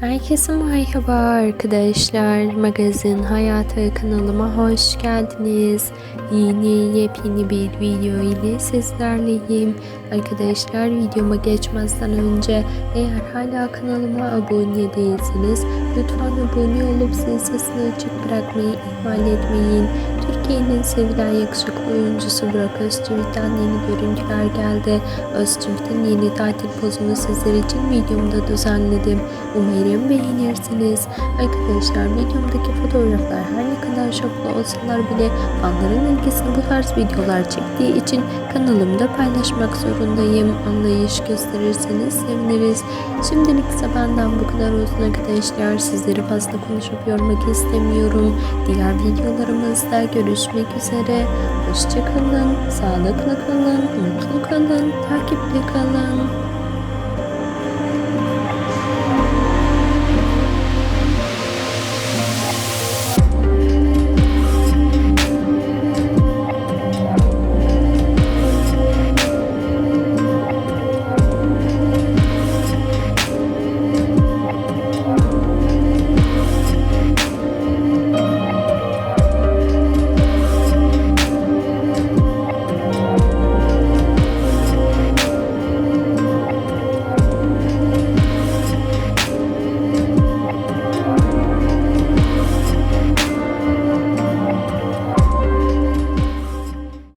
Herkese merhaba arkadaşlar. Magazin Hayatı kanalıma hoş geldiniz. Yeni yepyeni bir video ile sizlerleyim. Arkadaşlar videoma geçmezden önce eğer hala kanalıma abone değilseniz lütfen abone olup zil sesini açık bırakmayı ihmal etmeyin. Türkiye'nin sevilen yakışıklı oyuncusu Burak Özçivit'ten yeni görüntüler geldi. Özçivit'in yeni tatil pozunu sizler için videomda düzenledim. Umarım beğenirsiniz. Arkadaşlar videomdaki fotoğraflar her ne kadar şoklu olsalar bile fanların ilgisini bu tarz videolar çektiği için kanalımda paylaşmak zorundayım. Anlayış gösterirseniz seviniriz. Şimdilik ise benden bu kadar olsun arkadaşlar. Sizleri fazla konuşup yormak istemiyorum. Diğer videolarımızda görüşmek üzere. Hoşçakalın, sağlıklı kalın, mutlu kalın, takipte kalın.